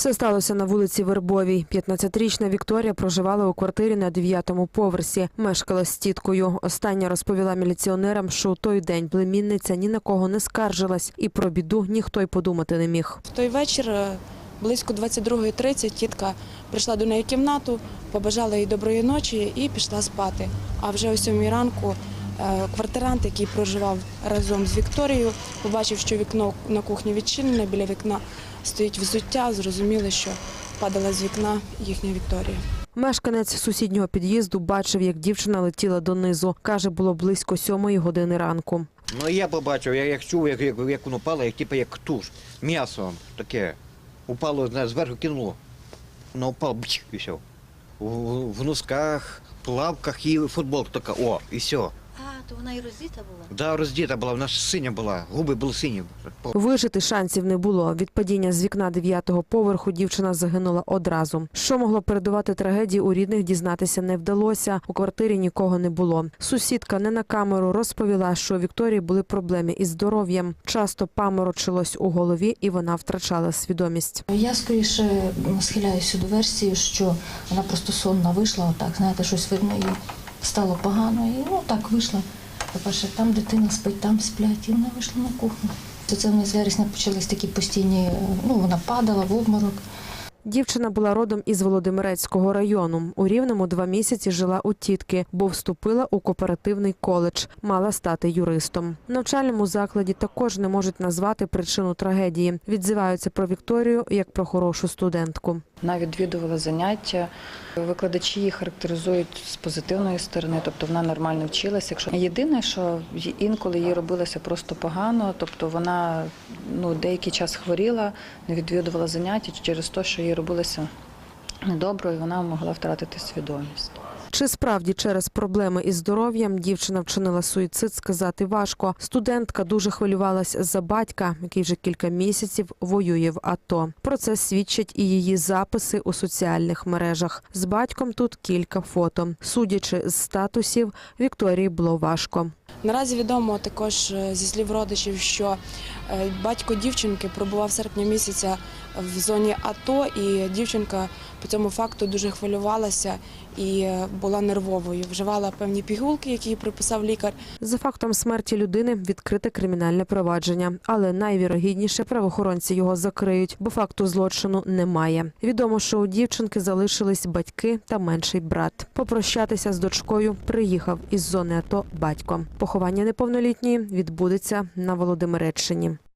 Все сталося на вулиці Вербовій. 15-річна Вікторія проживала у квартирі на 9-му поверсі. Мешкала з тіткою. Остання розповіла міліціонерам, що у той день племінниця ні на кого не скаржилась, і про біду ніхто й подумати не міг. В той вечір, е, близько 22.30, тітка прийшла до неї кімнату, побажала їй доброї ночі і пішла спати. А вже о 7 ранку квартирант, який проживав разом з Вікторією, побачив, що вікно на кухні відчинене, біля вікна стоїть взуття, зрозуміли, що падала з вікна їхня Вікторія. Мешканець сусіднього під'їзду бачив, як дівчина летіла донизу. Каже, було близько сьомої години ранку. Ну я побачив, я як чув, як, як, як воно пало, як типу як туш, м'ясо таке. Упало знаєш, зверху кинуло. Воно впало, бч, і все. В, в, в носках, плавках і футболка така, о, і все. То вона і роздіта була. Да, роздіта була, вона ж синя була, губи були сині. Вижити шансів не було. Від падіння з вікна дев'ятого поверху дівчина загинула одразу. Що могло передувати трагедії, у рідних дізнатися не вдалося. У квартирі нікого не було. Сусідка не на камеру розповіла, що у Вікторії були проблеми із здоров'ям. Часто паморочилось у голові, і вона втрачала свідомість. Я скоріше схиляюся до версії, що вона просто сонна вийшла, отак, знаєте, щось видно, і стало погано. І ну так вийшла. По-перше, там дитина спить, там сплять, і вона вийшла на кухню. Це в з вересня почались такі постійні, е, ну вона падала в обморок. Дівчина була родом із Володимирецького району. У Рівному два місяці жила у тітки, бо вступила у кооперативний коледж. Мала стати юристом. В навчальному закладі також не можуть назвати причину трагедії. Відзиваються про Вікторію як про хорошу студентку. Вона відвідувала заняття. Викладачі її характеризують з позитивної сторони, тобто вона нормально вчилася. Якщо єдине, що інколи їй робилося просто погано, тобто вона ну деякий час хворіла, не відвідувала заняття через те, що їй робилося недобре, і вона могла втратити свідомість. Чи справді через проблеми із здоров'ям дівчина вчинила суїцид, сказати важко. Студентка дуже хвилювалась за батька, який вже кілька місяців воює в АТО. Про це свідчать і її записи у соціальних мережах. З батьком тут кілька фото. Судячи з статусів, Вікторії було важко. Наразі відомо також е, зі слів родичів, що е, батько дівчинки пробував серпня місяця в зоні АТО, і дівчинка по цьому факту дуже хвилювалася і е, була нервовою. Вживала певні пігулки, які їй приписав лікар. За фактом смерті людини відкрите кримінальне провадження, але найвірогідніше правоохоронці його закриють, бо факту злочину немає. Відомо, що у дівчинки залишились батьки та менший брат. Попрощатися з дочкою приїхав із зони АТО батько. Поховання неповнолітньої відбудеться на Володимиреччині.